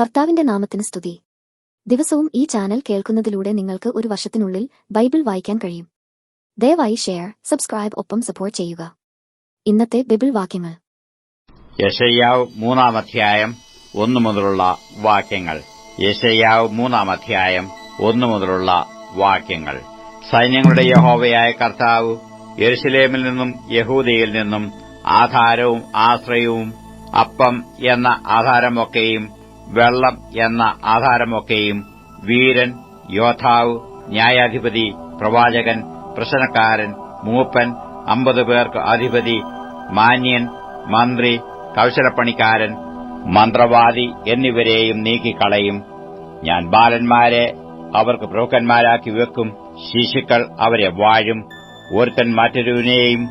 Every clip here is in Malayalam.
കർത്താവിന്റെ നാമത്തിന് സ്തുതി. ദിവസവും ഈ ചാനൽ കേൾക്കുന്നതിലൂടെ നിങ്ങൾക്ക് ഒരു വർഷത്തിനുള്ളിൽ ബൈബിൾ വായിക്കാൻ കഴിയും. ദയവായി ഷെയർ സബ്സ്ക്രൈബ് ഒപ്പം സപ്പോർട്ട് ചെയ്യുക. ഇന്നത്തെ ബൈബിൾ വാക്യങ്ങൾ. യശയ്യാവ് മൂന്നാം അധ്യായം ഒന്നു മുതലുള്ള വാക്യങ്ങൾ. യശയ്യാവ് മൂന്നാം അധ്യായം ഒന്നു മുതലുള്ള വാക്യങ്ങൾ. സൈന്യങ്ങളുടെ യഹോവയായ കർത്താവ് യെരുസലേമിൽ നിന്നും യഹൂദയിൽ നിന്നും ആധാരവും ആശ്രയവും അപ്പം എന്ന ആധാരമൊക്കെയും വെള്ളം എന്ന ആധാരമൊക്കെയും വീരൻ യോദ്ധാവ് ന്യായാധിപതി പ്രവാചകൻ പ്രശ്നക്കാരൻ മൂപ്പൻ അമ്പത് പേർക്ക് അധിപതി മാന്യൻ മന്ത്രി കൌശലപ്പണിക്കാരൻ മന്ത്രവാദി എന്നിവരെയും നീക്കിക്കളയും. ഞാൻ ബാലന്മാരെ അവർക്ക് പ്രഭുക്കന്മാരാക്കി വെക്കും. ശിശുക്കൾ അവരെ വാഴും. ഒരുത്തൻ മറ്റൊരുവിനെയും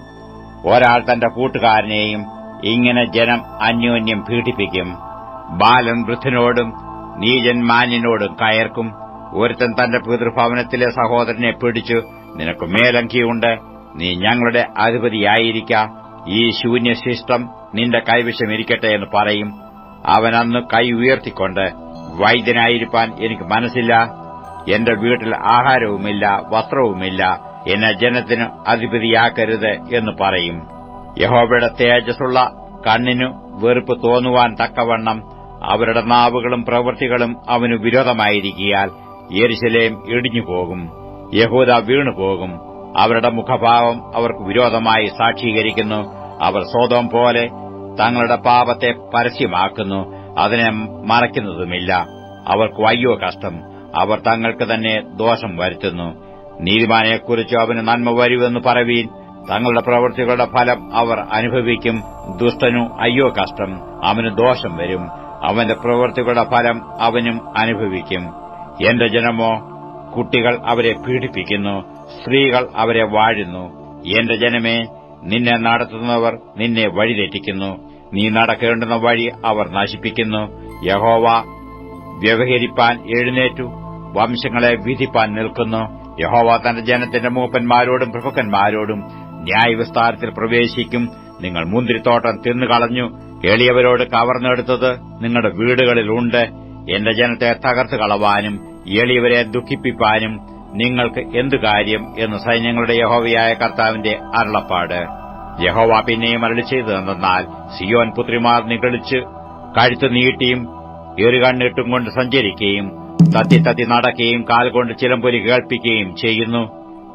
ഒരാൾ തന്റെ കൂട്ടുകാരനെയും ഇങ്ങനെ ജനം അന്യോന്യം പീഡിപ്പിക്കും. ബാലൻ വൃദ്ധനോടും നീജൻ മാന്യനോടും കയർക്കും. ഒരുത്തൻ തന്റെ പിതൃഭവനത്തിലെ സഹോദരനെ പിടിച്ചു നിനക്ക് മേലങ്കിയുണ്ട്. നീ ഞങ്ങളുടെ അധിപതിയായിരിക്ക. ഈ ശൂന്യശിഷ്ടം നിന്റെ കൈവശം ഇരിക്കട്ടെ എന്ന് പറയും. അവൻ അന്ന് കൈ ഉയർത്തിക്കൊണ്ട് വൈദ്യനായിരിക്കാൻ എനിക്ക് മനസ്സില്ല. എന്റെ വീട്ടിൽ ആഹാരവുമില്ല വസ്ത്രവുമില്ല. എന്നെ ജനത്തിന് അധിപതിയാക്കരുത് എന്ന് പറയും. യഹോബയുടെ തേജസ്സുള്ള കണ്ണിനു വെറുപ്പ് തോന്നുവാൻ തക്കവണ്ണം അവരുടെ നാവുകളും പ്രവൃത്തികളും അവന് വിരോധമായിരിക്കിയാൽ യെരുശലേം ഇടിഞ്ഞുപോകും യഹൂദ വീണുപോകും. അവരുടെ മുഖഭാവം അവർക്ക് വിരോധമായി സാക്ഷീകരിക്കുന്നു. അവർ സ്വതം പോലെ തങ്ങളുടെ പാപത്തെ പരസ്യമാക്കുന്നു അതിനെ മറയ്ക്കുന്നതുമില്ല. അവർക്ക് വയ്യോ കഷ്ടം അവർ തങ്ങൾക്ക് തന്നെ ദോഷം വരുത്തുന്നു. നീതിമാനെക്കുറിച്ച് അവന് നന്മ വരുമെന്ന് പറവീൻ തങ്ങളുടെ പ്രവൃത്തികളുടെ ഫലം അവർ അനുഭവിക്കും. ദുഷ്ടനു അയ്യോ കഷ്ടം അവന് ദോഷം വരും. അവന്റെ പ്രവൃത്തികളുടെ ഫലം അവനും അനുഭവിക്കും. എന്റെ ജനമോ കുട്ടികൾ അവരെ പീഡിപ്പിക്കുന്നു സ്ത്രീകൾ അവരെ വാഴുന്നു. എന്റെ ജനമേ നിന്നെ നടത്തുന്നവർ നിന്നെ വഴിതെറ്റിക്കുന്നു. നീ നടക്കേണ്ടുന്ന വഴി അവർ നശിപ്പിക്കുന്നു. യഹോവ വ്യവഹരിപ്പാൻ എഴുന്നേറ്റു വംശങ്ങളെ വിധിപ്പാൻ നിൽക്കുന്നു. യഹോവ തന്റെ ജനത്തിന്റെ മൂപ്പന്മാരോടും പ്രഭുക്കന്മാരോടും ന്യായവിസ്താരത്തിൽ പ്രവേശിക്കും. നിങ്ങൾ മുന്തിരിത്തോട്ടം തിന്നുകളഞ്ഞു എളിയവരോട് കവർന്നെടുത്തത് നിങ്ങളുടെ വീടുകളിലുണ്ട്. എന്റെ ജനത്തെ തകർത്ത് കളവാനും എളിയവരെ ദുഃഖിപ്പിപ്പാനും നിങ്ങൾക്ക് എന്തു കാര്യം എന്ന് സൈന്യങ്ങളുടെ യഹോവയായ കർത്താവിന്റെ അരുളപ്പാട്. യഹോവ പിന്നെയും അരളി ചെയ്തതെന്നാൽ സിയോൻ പുത്രിമാർ നികളിച്ച് കഴുത്ത് നീട്ടിയും എറുകണ്ണിട്ടും കൊണ്ട് സഞ്ചരിക്കുകയും തത്തി തത്തി നടക്കുകയും കാൽ കൊണ്ട് ചിലമ്പൊലി കേൾപ്പിക്കുകയും ചെയ്യുന്നു.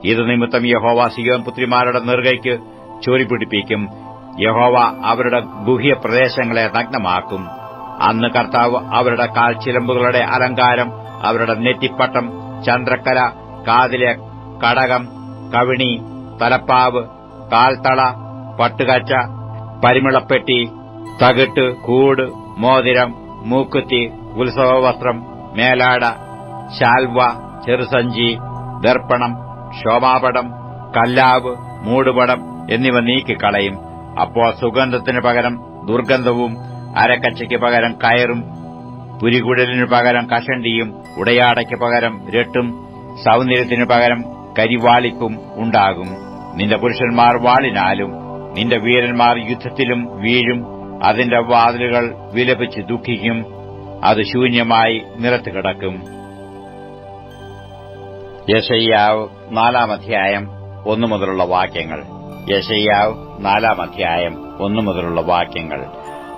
ഇത് നിമിത്തം യഹോവ സിയോൻ പുത്രിമാരുടെ നെറുകയ്ക്ക് ചോരി പിടിപ്പിക്കും. യഹോവ അവരുടെ ഗുഹ്യ പ്രദേശങ്ങളെ നഗ്നമാക്കും. അന്ന് കർത്താവ് അവരുടെ കാൽ ചിലമ്പുകളുടെ അലങ്കാരം അവരുടെ നെറ്റിപ്പട്ടം ചന്ദ്രക്കല കാതിലെ കടകം കവിണി തലപ്പാവ് കാൽത്തള പട്ടുകച്ച പരിമിളപ്പെട്ടി തകിട്ട് കൂട് മോതിരം മൂക്കുത്തി ഉത്സവവസ്ത്രം മേലാട ശാൽവ ചെറുസഞ്ചി ദർപ്പണം ശോഭാപടം കല്ലാവ് മൂടുപടം എന്നിവ നീക്കിക്കളയും. അപ്പോൾ സുഗന്ധത്തിന് പകരം ദുർഗന്ധവും അരക്കച്ചയ്ക്ക് പകരം കയറും പുരികുഴലിനു പകരം കഷണ്ടിയും ഉടയാടയ്ക്ക് പകരം രട്ടും സൗന്ദര്യത്തിന് പകരം കരിവാളിപ്പും ഉണ്ടാകും. നിന്റെ പുരുഷന്മാർ വാളിനാലും നിന്റെ വീരന്മാർ യുദ്ധത്തിലും വീഴും അതിന്റെ വാതിലുകൾ വിലപിച്ച് ദുഃഖിക്കും അത് ശൂന്യമായി നിലത്ത് കിടക്കും യശയ്യാവ് നാലാം അധ്യായം ഒന്നു മുതലുള്ള വാക്യങ്ങൾ. യശയ്യാവ് നാലാം അധ്യായം ഒന്നു മുതലുള്ള വാക്യങ്ങൾ.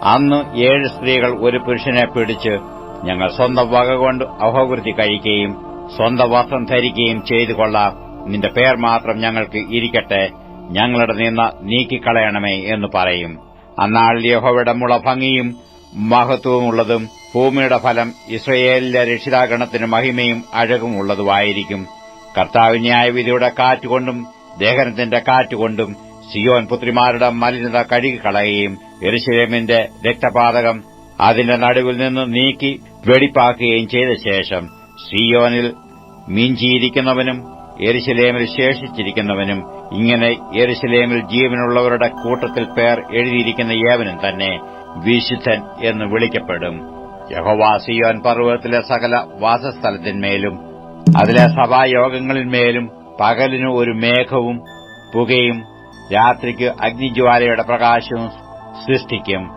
അന്ന് ഏഴ് സ്ത്രീകൾ ഒരു പുരുഷനെ പിടിച്ച് ഞങ്ങൾ സ്വന്തം വക കൊണ്ട് അഹോകൃതി കഴിക്കുകയും സ്വന്തം വസ്ത്രം ധരിക്കുകയും ചെയ്തു കൊള്ളാം. നിന്റെ പേർ മാത്രം ഞങ്ങൾക്ക് ഇരിക്കട്ടെ. ഞങ്ങളുടെ നിന്ന് നീക്കിക്കളയണമേ എന്ന് പറയും. അന്നാൾ യഹോവയുടെ മുള ഭംഗിയും മഹത്വമുള്ളതും ഭൂമിയുടെ ഫലം ഇസ്രയേലിലെ രക്ഷിതാഗണത്തിന് മഹിമയും അഴകുമുള്ളതുമായിരിക്കും കർത്താവ് ന്യായവിധിയുടെ കാറ്റുകൊണ്ടും ദേഹനത്തിന്റെ കാറ്റുകൊണ്ടും സിയോൻ പുത്രിമാരുടെ മലിനത കഴുകിക്കളയുകയും എരുശലേമിന്റെ രക്തപാതകം അതിന്റെ നടുവിൽ നിന്ന് നീക്കി വെടിപ്പാക്കുകയും ചെയ്ത ശേഷം സിയോനിൽ മിഞ്ചിയിരിക്കുന്നവനും എരുശലേമിൽ ശേഷിച്ചിരിക്കുന്നവനും ഇങ്ങനെ എരുശലേമിൽ ജീവനുള്ളവരുടെ കൂട്ടത്തിൽ പേർ എഴുതിയിരിക്കുന്ന ഏവനും തന്നെ വിശുദ്ധൻ എന്ന് വിളിക്കപ്പെടും. യഹോവാ സിയോൻ പർവതത്തിലെ സകല വാസസ്ഥലത്തിന്മേലും അതിലെ സഭായോഗങ്ങളിന്മേലും പകലിന് ഒരു മേഘവും പുകയും രാത്രിക്ക് അഗ്നിജ്വാലയുടെ പ്രകാശവും സൃഷ്ടിക്കും.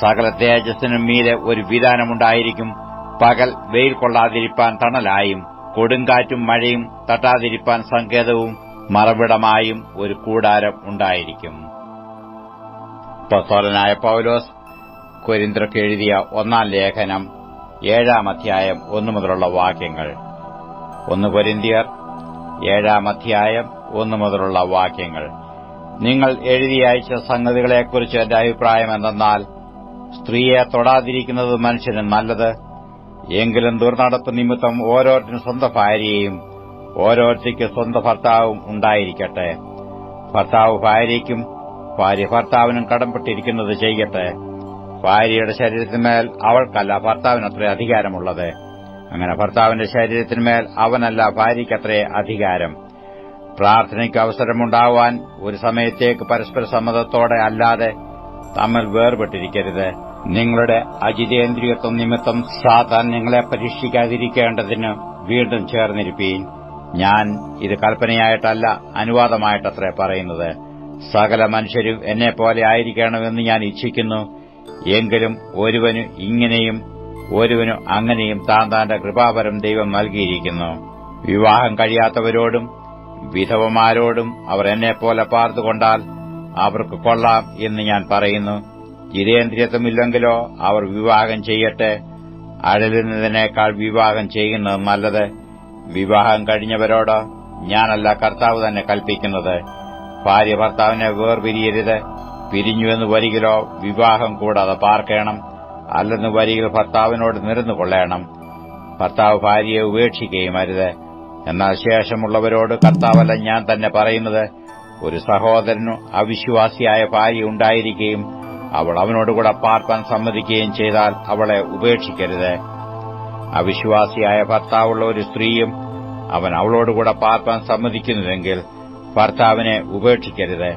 സകല തേജസ്സിനും മീതെ ഒരു വിധാനമുണ്ടായിരിക്കും. പകൽ വെയിൽ കൊള്ളാതിരിപ്പാൻ തണലായും കൊടുങ്കാറ്റും മഴയും തട്ടാതിരിപ്പാൻ സങ്കേതവും മറവിടമായും ഒരു കൂടാരം ഉണ്ടായിരിക്കും. പ്രസോലനായ പൌലോസ് കൊരിന്ദ്രക്ക് എഴുതിയ ഒന്നാം ലേഖനം ഏഴാം അധ്യായം ഒന്നു മുതലുള്ള വാക്യങ്ങൾ. ഒന്ന് കൊരിന്തിയർ ഏഴാം അധ്യായം ഒന്നു മുതലുള്ള വാക്യങ്ങൾ. നിങ്ങൾ എഴുതി അയച്ച സംഗതികളെക്കുറിച്ച് എന്റെ അഭിപ്രായം എന്തെന്നാൽ സ്ത്രീയെ തൊടാതിരിക്കുന്നത് മനുഷ്യന് നല്ലത്. എങ്കിലും ദുർനടപ്പ് നിമിത്തം ഓരോരുത്തരും സ്വന്തം ഭാര്യയും ഓരോരുത്തയ്ക്ക് സ്വന്തം ഭർത്താവും ഉണ്ടായിരിക്കട്ടെ. ഭർത്താവ് ഭാര്യയ്ക്കും ഭാര്യ ഭർത്താവിനും കടംപെട്ടിരിക്കുന്നത് ചെയ്യട്ടെ. ഭാര്യയുടെ ശരീരത്തിന്മേൽ അവൾക്കല്ല ഭർത്താവിനത്ര അധികാരമുള്ളത്. അങ്ങനെ ഭർത്താവിന്റെ ശരീരത്തിന്മേൽ അവനല്ല ഭാര്യയ്ക്കത്രേ അധികാരം. പ്രാർത്ഥനയ്ക്ക് അവസരമുണ്ടാവാൻ ഒരു സമയത്തേക്ക് പരസ്പര സമ്മതത്തോടെ അല്ലാതെ തമ്മിൽ വേർപെട്ടിരിക്കരുത്. നിങ്ങളുടെ അജിതേന്ദ്രിയത്വം നിമിത്തം സാത്താൻ നിങ്ങളെ പരീക്ഷിക്കാതിരിക്കേണ്ടതിന് വീണ്ടും ചേർന്നിരിപ്പീൻ. ഞാൻ ഇത് കൽപ്പനയായിട്ടല്ല അനുവാദമായിട്ടത്രേ പറയുന്നത്. സകല മനുഷ്യരും എന്നെപ്പോലെ ആയിരിക്കണമെന്ന് ഞാൻ ഇച്ഛിക്കുന്നു. എങ്കിലും ഒരുവന് ഇങ്ങനെയും ഒരുവന് അങ്ങനെയും താൻ താന്റെ കൃപാപരം ദൈവം നൽകിയിരിക്കുന്നു. വിവാഹം കഴിയാത്തവരോടും വിധവമാരോടും അവർ എന്നെപ്പോലെ പാർത്തുകൊണ്ടാൽ അവർക്ക് കൊള്ളാം എന്ന് ഞാൻ പറയുന്നു. ജിതേന്ദ്രിയത്വമില്ലെങ്കിലോ അവർ വിവാഹം ചെയ്യട്ടെ. അഴലുന്നതിനേക്കാൾ വിവാഹം ചെയ്യുന്നത് നല്ലത്. വിവാഹം കഴിഞ്ഞവരോട് ഞാനല്ല കർത്താവ് തന്നെ കൽപ്പിക്കുന്നത്. ഭാര്യ ഭർത്താവിനെ വേർപിരിയരുത്. പിരിഞ്ഞുവെന്ന് വരികിലോ വിവാഹം കൂടാതെ പാർക്കണം. അല്ലെന്ന് വരിയിൽ ഭർത്താവിനോട് നിരന്നു കൊള്ളേണം. ഭർത്താവ് ഭാര്യയെ ഉപേക്ഷിക്കുകയും അരുത്. എന്നാൽ ശേഷമുള്ളവരോട് കർത്താവല്ല ഞാൻ തന്നെ പറയുന്നത് ഒരു സഹോദരനു അവിശ്വാസിയായ ഭാര്യ ഉണ്ടായിരിക്കുകയും അവൾ അവനോടുകൂടെ പാർപ്പാൻ സമ്മതിക്കുകയും ചെയ്താൽ അവളെ ഉപേക്ഷിക്കരുത്. അവിശ്വാസിയായ ഭർത്താവുള്ള ഒരു സ്ത്രീയും അവൻ അവളോടുകൂടെ പാർപ്പാൻ സമ്മതിക്കുന്നുവെങ്കിൽ ഭർത്താവിനെ ഉപേക്ഷിക്കരുത്.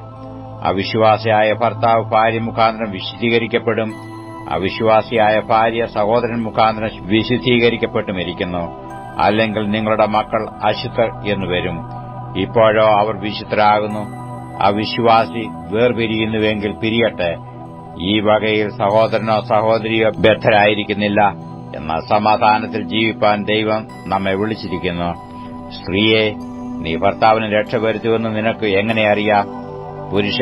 അവിശ്വാസിയായ ഭർത്താവ് ഭാര്യ മുഖാന്തരം വിശദീകരിക്കപ്പെടും. അവിശ്വാസിയായ ഭാര്യ സഹോദരൻ മുഖാന്തരം വിശുദ്ധീകരിക്കപ്പെട്ടുമിരിക്കുന്നു. അല്ലെങ്കിൽ നിങ്ങളുടെ മക്കൾ അശുദ്ധർ എന്നു വരും. ഇപ്പോഴോ അവർ വിശുദ്ധരാകുന്നു. അവിശ്വാസി വേർപിരിയുന്നുവെങ്കിൽ പിരിയട്ടെ. ഈ വകയിൽ സഹോദരനോ സഹോദരിയോ ബദ്ധരായിരിക്കുന്നില്ല എന്നാൽ സമാധാനത്തിൽ ജീവിപ്പാൻ ദൈവം നമ്മെ വിളിച്ചിരിക്കുന്നു. സ്ത്രീയെ നീ ഭർത്താവിന് രക്ഷ വരുത്തുവെന്ന് നിനക്ക് എങ്ങനെ അറിയാം? പുരുഷ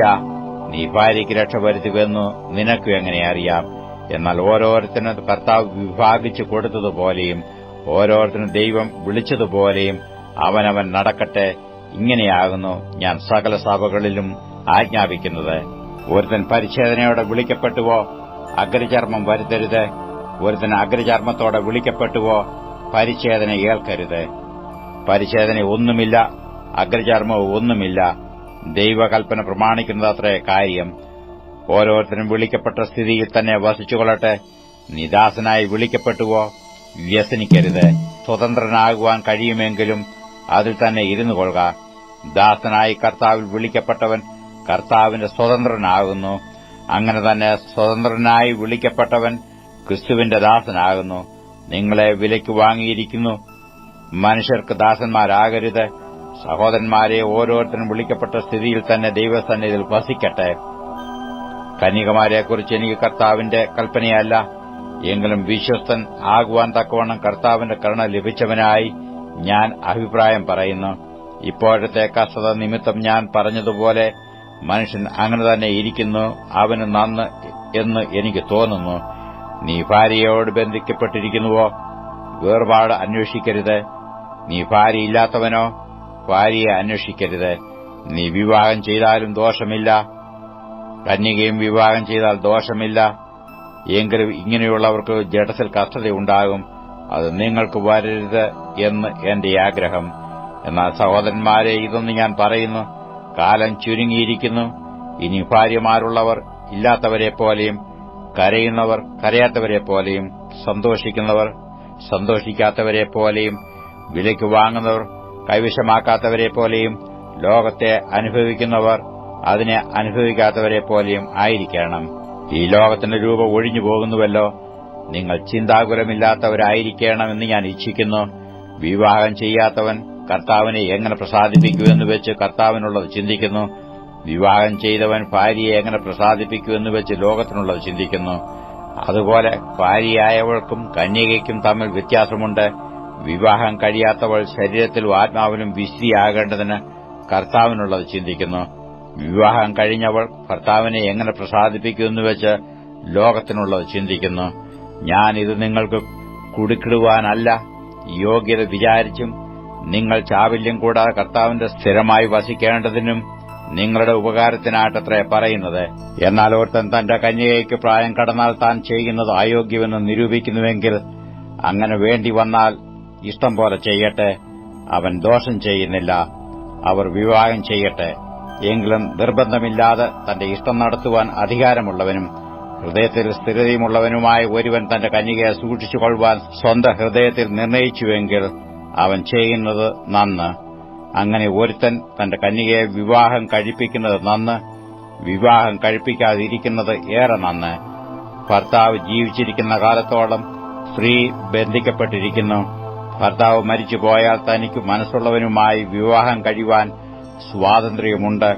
നീ ഭാര്യയ്ക്ക് രക്ഷ വരുത്തുവെന്നു നിനക്ക് എങ്ങനെ അറിയാം? എന്നാൽ ഓരോരുത്തരും കർത്താവ് വിഭാഗിച്ചു കൊടുത്തതുപോലെയും ഓരോരുത്തരും ദൈവം വിളിച്ചതുപോലെയും അവനവൻ നടക്കട്ടെ ഇങ്ങനെയാകുന്നു ഞാൻ സകല സഭകളിലും ആജ്ഞാപിക്കുന്നത്. ഒരുത്തൻ പരിച്ഛേദനയോടെ വിളിക്കപ്പെട്ടുവോ അഗ്രചർമ്മം വരുത്തരുത്. ഒരുത്തൻ അഗ്രചർമ്മത്തോടെ വിളിക്കപ്പെട്ടുവോ പരിച്ഛേദന ഏൽക്കരുത്. പരിച്ഛേദന ഒന്നുമില്ല അഗ്രചർമ്മവും ഒന്നുമില്ല. ദൈവകൽപ്പന പ്രമാണിക്കുന്നതത്രേ കാര്യം. ഓരോരുത്തരും വിളിക്കപ്പെട്ട സ്ഥിതിയിൽ തന്നെ വസിച്ചുകൊള്ളട്ടെ. നിദാസനായി വിളിക്കപ്പെട്ടുവോ? വ്യസനിക്കരുത്. സ്വതന്ത്രനാകുവാൻ കഴിയുമെങ്കിലും അതിൽ തന്നെ ഇരുന്നു കൊള്ളുക. ദാസനായി കർത്താവിൽ വിളിക്കപ്പെട്ടവൻ കർത്താവിന്റെ സ്വതന്ത്രനാകുന്നു. അങ്ങനെ തന്നെ സ്വതന്ത്രനായി വിളിക്കപ്പെട്ടവൻ ക്രിസ്തുവിന്റെ ദാസനാകുന്നു. നിങ്ങളെ വിലയ്ക്ക് വാങ്ങിയിരിക്കുന്നു. മനുഷ്യർക്ക് ദാസന്മാരാകരുത്. സഹോദരന്മാരെ ഓരോരുത്തരും വിളിക്കപ്പെട്ട സ്ഥിതിയിൽ തന്നെ ദൈവസന്നിധിയിൽ വസിക്കട്ടെ. കന്യകമാരെക്കുറിച്ച് എനിക്ക് കർത്താവിന്റെ കൽപ്പനയല്ല. എങ്കിലും വിശ്വസ്തൻ ആകുവാൻ തക്കവണ്ണം കർത്താവിന്റെ കരുണ ലഭിച്ചവനായി ഞാൻ അഭിപ്രായം പറയുന്നു. ഇപ്പോഴത്തെ കസത നിമിത്തം ഞാൻ പറഞ്ഞതുപോലെ മനുഷ്യൻ അങ്ങനെ തന്നെ ഇരിക്കുന്നു. അവന് നന്ന് എന്ന് എനിക്ക് തോന്നുന്നു. നീ ഭാര്യയോട് ബന്ധിക്കപ്പെട്ടിരിക്കുന്നുവോ? വേർപാട് അന്വേഷിക്കരുത്. നീ ഭാര്യയില്ലാത്തവനോ? ഭാര്യയെ അന്വേഷിക്കരുത്. നീ വിവാഹം ചെയ്താലും ദോഷമില്ല. കന്യകയും വിവാഹം ചെയ്താൽ ദോഷമില്ല. എങ്കിലും ഇങ്ങനെയുള്ളവർക്ക് ജഡത്തിൽ കഷ്ടതയുണ്ടാകും. അത് നിങ്ങൾക്ക് വരരുത് എന്ന് എന്റെ ആഗ്രഹം. എന്നാൽ സഹോദരന്മാരെ ഇതൊന്ന് ഞാൻ പറയുന്നു. കാലം ചുരുങ്ങിയിരിക്കുന്നു. ഇനി ഭാര്യമാരുള്ളവർ ഇല്ലാത്തവരെ പോലെയും കരയുന്നവർ കരയാത്തവരെ പോലെയും സന്തോഷിക്കുന്നവർ സന്തോഷിക്കാത്തവരെ പോലെയും വിലയ്ക്ക് വാങ്ങുന്നവർ കൈവശമാക്കാത്തവരെ പോലെയും ലോകത്തെ അനുഭവിക്കുന്നവർ അതിനെ അനുഭവിക്കാത്തവരെ പോലെയും ആയിരിക്കണം. ഈ ലോകത്തിന്റെ രൂപം ഒഴിഞ്ഞു പോകുന്നുവല്ലോ. നിങ്ങൾ ചിന്താകുലമില്ലാത്തവരായിരിക്കണമെന്ന് ഞാൻ ഇച്ഛിക്കുന്നു. വിവാഹം ചെയ്യാത്തവൻ കർത്താവിനെ എങ്ങനെ പ്രസാദിപ്പിക്കുമെന്ന് വെച്ച് കർത്താവിനുള്ളത് ചിന്തിക്കുന്നു. വിവാഹം ചെയ്തവൻ ഭാര്യയെ എങ്ങനെ പ്രസാദിപ്പിക്കുമെന്ന് വെച്ച് ലോകത്തിനുള്ളത് ചിന്തിക്കുന്നു. അതുപോലെ ഭാര്യയായവൾക്കും കന്യകയ്ക്കും തമ്മിൽ വ്യത്യാസമുണ്ട്. വിവാഹം കഴിയാത്തവൾ ശരീരത്തിലും ആത്മാവിലും വിശുദ്ധിയാകേണ്ടതിന് കർത്താവിനുള്ളത് ചിന്തിക്കുന്നു. വിവാഹം കഴിഞ്ഞവൾ ഭർത്താവിനെ എങ്ങനെ പ്രസാദിപ്പിക്കുമെന്ന് വെച്ച് ലോകത്തിനുള്ളത് ചിന്തിക്കുന്നു. ഞാൻ ഇത് നിങ്ങൾക്ക് കുടുക്കിടുവാനല്ല യോഗ്യത വിചാരിച്ചും നിങ്ങൾ ചാവില്യം കൂടാതെ കർത്താവിന്റെ സ്ഥിരമായി വസിക്കേണ്ടതിനും നിങ്ങളുടെ ഉപകാരത്തിനായിട്ടത്രേ പറയുന്നത്. എന്നാൽ ഒരുത്തൻ തന്റെ കന്യകയ്ക്ക് പ്രായം കടന്നാൽ താൻ ചെയ്യുന്നത് അയോഗ്യമെന്ന് നിരൂപിക്കുന്നുവെങ്കിൽ അങ്ങനെ വേണ്ടി വന്നാൽ ഇഷ്ടം പോലെ ചെയ്യട്ടെ. അവൻ ദോഷം ചെയ്യുന്നില്ല. അവർ വിവാഹം ചെയ്യട്ടെ. എങ്കിലും നിർബന്ധമില്ലാതെ തന്റെ ഇഷ്ടം നടത്തുവാൻ അധികാരമുള്ളവനും ഹൃദയത്തിൽ സ്ഥിരതയുമുള്ളവനുമായ ഒരുവൻ തന്റെ കന്യകയെ സൂക്ഷിച്ചുകൊള്ളുവാൻ സ്വന്തം ഹൃദയത്തിൽ നിർണയിച്ചുവെങ്കിൽ അവൻ ചെയ്യുന്നത് നന്ന്. അങ്ങനെ ഒരുത്തൻ തന്റെ കന്യകയെ വിവാഹം കഴിപ്പിക്കുന്നത് നന്ന് വിവാഹം കഴിപ്പിക്കാതിരിക്കുന്നത് ഏറെ നന്ന്. ഭർത്താവ് ജീവിച്ചിരിക്കുന്ന കാലത്തോളം സ്ത്രീ ബന്ധിക്കപ്പെട്ടിരിക്കുന്നു. ഭർത്താവ് മരിച്ചുപോയാൽ തനിക്ക് മനസ്സുള്ളവനുമായി വിവാഹം കഴിയുവാൻ സ്വാതന്ത്ര്യമുണ്ട്.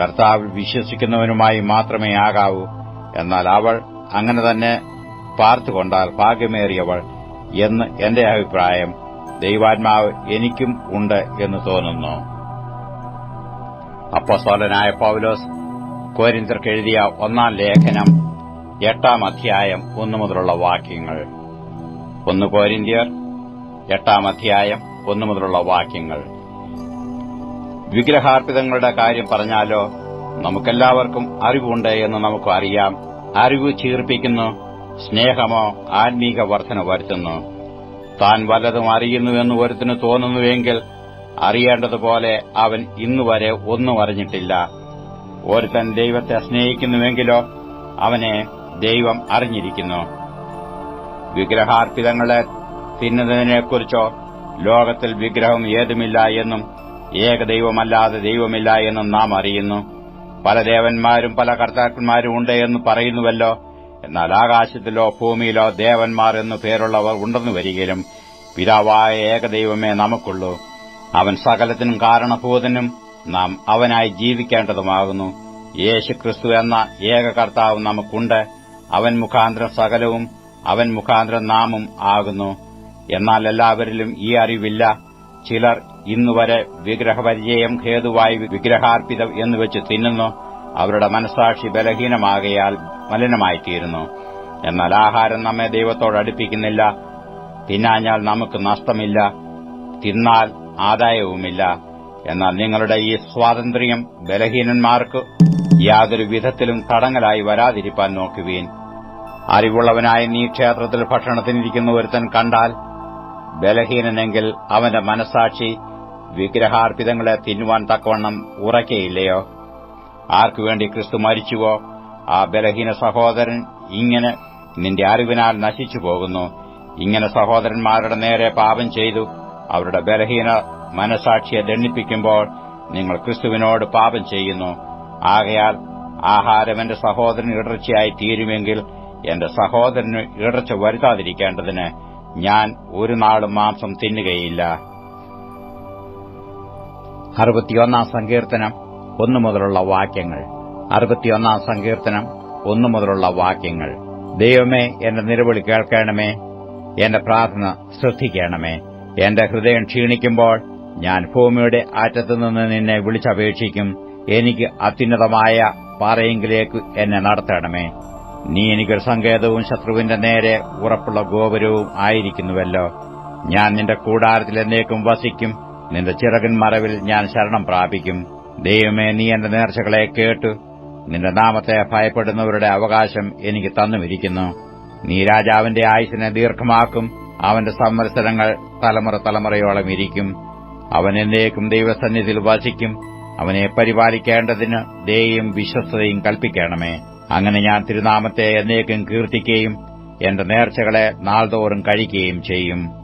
കർത്താവിൽ വിശ്വസിക്കുന്നവനുമായി മാത്രമേ ആകാവൂ. എന്നാൽ അവൾ അങ്ങനെ തന്നെ പാർത്തുകൊണ്ടാൽ ഭാഗ്യമേറിയവൾ എന്ന് എന്റെ അഭിപ്രായം ദൈവാത്മാവ് എനിക്കും ഉണ്ട് എന്ന് തോന്നുന്നു. അപ്പസോലനായ പൌലോസ് കോരിന്തർക്ക് എഴുതിയ ഒന്നാം ലേഖനം എട്ടാം അധ്യായം ഒന്നു മുതലുള്ള വാക്യങ്ങൾ. ഒന്ന് കോരിന്ത്യർ എട്ടാം അധ്യായം ഒന്നു മുതലുള്ള വാക്യങ്ങൾ. വിഗ്രഹാർപ്പിതങ്ങളുടെ കാര്യം പറഞ്ഞാലോ? നമുക്കെല്ലാവർക്കും അറിവുണ്ട് എന്ന് നമുക്ക് അറിയാം അറിവ് ചീർപ്പിക്കുന്നു സ്നേഹമോ ആത്മീക വർധന വരുത്തുന്നു. താൻ വല്ലതും അറിയുന്നുവെന്ന് ഒരുത്തിന് തോന്നുന്നുവെങ്കിൽ അറിയേണ്ടതുപോലെ അവൻ ഇന്നുവരെ ഒന്നും അറിഞ്ഞിട്ടില്ല. ഒരുത്തൻ ദൈവത്തെ സ്നേഹിക്കുന്നുവെങ്കിലോ അവനെ ദൈവം അറിഞ്ഞിരിക്കുന്നു. വിഗ്രഹാർപ്പിതങ്ങളെ തിന്നുന്നതിനെക്കുറിച്ചോ ലോകത്തിൽ വിഗ്രഹം ഏതുമില്ല എന്നും ഏകദൈവമല്ലാതെ ദൈവമില്ല എന്ന് നാം അറിയുന്നു. പല ദേവന്മാരും പല കർത്താക്കന്മാരും ഉണ്ട് എന്ന് പറയുന്നുവല്ലോ. എന്നാൽ ആകാശത്തിലോ ഭൂമിയിലോ ദേവന്മാർ എന്നു പേരുള്ളവർ ഉണ്ടെന്നു വരികയും പിതാവായ ഏകദൈവമേ നമുക്കുള്ളൂ. അവൻ സകലത്തിനും കാരണഭൂതനും. നാം അവനായി ജീവിക്കേണ്ടതുമാകുന്നു. യേശുക്രിസ്തു എന്ന ഏക കർത്താവ് നമുക്കുണ്ട്. അവൻ മുഖാന്തരം സകലവും അവൻ മുഖാന്തരം നാമും ആകുന്നു. എന്നാൽ എല്ലാവരിലും ഈ അറിവില്ല. ചിലർ ഇന്നുവരെ വിഗ്രഹപരിചയം ഹേതുവായി വിഗ്രഹാർപ്പിതം എന്നുവെച്ച് തിന്നുന്നു. അവരുടെ മനസാക്ഷി ബലഹീനമാകയാൽ മലിനമായിത്തീരുന്നു. എന്നാൽ ആഹാരം നമ്മെ ദൈവത്തോട് അടുപ്പിക്കുന്നില്ല. തിന്നാഞ്ഞാൽ നമുക്ക് നഷ്ടമില്ല. തിന്നാൽ ആദായവുമില്ല. എന്നാൽ നിങ്ങളുടെ ഈ സ്വാതന്ത്ര്യം ബലഹീനന്മാർക്ക് യാതൊരു വിധത്തിലും തടങ്ങലായി വരാതിരിപ്പാൻ നോക്കുവീൻ. അറിവുള്ളവനായ നീ ക്ഷേത്രത്തിൽ ഭക്ഷണത്തിനിരിക്കുന്ന ഒരുത്തൻ കണ്ടാൽ ബലഹീനനെങ്കിൽ അവന്റെ മനസാക്ഷി വിഗ്രഹാർപ്പിതങ്ങളെ തിന്നുവാൻ തക്കവണ്ണം ഉറക്കയില്ലയോ? ആർക്കുവേണ്ടി ക്രിസ്തു മരിച്ചുവോ? ആ ബലഹീന സഹോദരൻ ഇങ്ങനെ നിന്റെ അറിവിനാൽ നശിച്ചു പോകുന്നു. ഇങ്ങനെ സഹോദരന്മാരുടെ നേരെ പാപം ചെയ്തു. അവരുടെ ബലഹീന മനസാക്ഷിയെ ദണ്ണിപ്പിക്കുമ്പോൾ നിങ്ങൾ ക്രിസ്തുവിനോട് പാപം ചെയ്യുന്നു. ആകയാൽ ആഹാരം എന്റെ സഹോദരൻ ഇടർച്ചയായി തീരുമെങ്കിൽ എന്റെ സഹോദരന് ഇടർച്ച വരുത്താതിരിക്കേണ്ടതിന് ഞാൻ ഒരു നാളും മാംസം തിന്നുകയില്ല. അറുപത്തിയൊന്നാം സങ്കീർത്തനം ഒന്നു മുതലുള്ള വാക്യങ്ങൾ. അറുപത്തിയൊന്നാം സങ്കീർത്തനം ഒന്നു മുതലുള്ള വാക്യങ്ങൾ. ദൈവമേ എന്റെ നിലവിളി കേൾക്കണമേ. എന്റെ പ്രാർത്ഥന ശ്രദ്ധിക്കണമേ. എന്റെ ഹൃദയം ക്ഷീണിക്കുമ്പോൾ ഞാൻ ഭൂമിയുടെ അറ്റത്തുനിന്ന് നിന്നെ വിളിച്ചപേക്ഷിക്കും. എനിക്ക് അത്യുന്നതമായ പാറയെങ്കിലേക്ക് എന്നെ നടത്തണമേ. നീ എനിക്കൊരു സങ്കേതവും ശത്രുവിന്റെ നേരെ ഉറപ്പുള്ള ഗോപുരവും ആയിരിക്കുന്നുവല്ലോ. ഞാൻ നിന്റെ കൂടാരത്തിൽ എന്നേക്കും വസിക്കും. നിന്റെ ചിറകൻ മറവിൽ ഞാൻ ശരണം പ്രാപിക്കും. ദൈവമേ നീ എന്റെ നേർച്ചകളെ കേട്ടു. നിന്റെ നാമത്തെ ഭയപ്പെടുന്നവരുടെ അവകാശം എനിക്ക് തന്നുമിരിക്കുന്നു. നീ രാജാവിന്റെ ആയുസിനെ ദീർഘമാക്കും. അവന്റെ സംവത്സരങ്ങൾ തലമുറ തലമുറയോളം ഇരിക്കും. അവൻ എന്നേക്കും ദൈവസന്നിധിയിൽ വസിക്കും. അവനെ പരിപാലിക്കേണ്ടതിന് ദയയും വിശ്വസ്തയും കൽപ്പിക്കണമേ. അങ്ങനെ ഞാൻ തിരുനാമത്തെ എന്നേക്കും കീർത്തിക്കുകയും എന്റെ നേർച്ചകളെ നാൾതോറും കഴിക്കുകയും ചെയ്യും.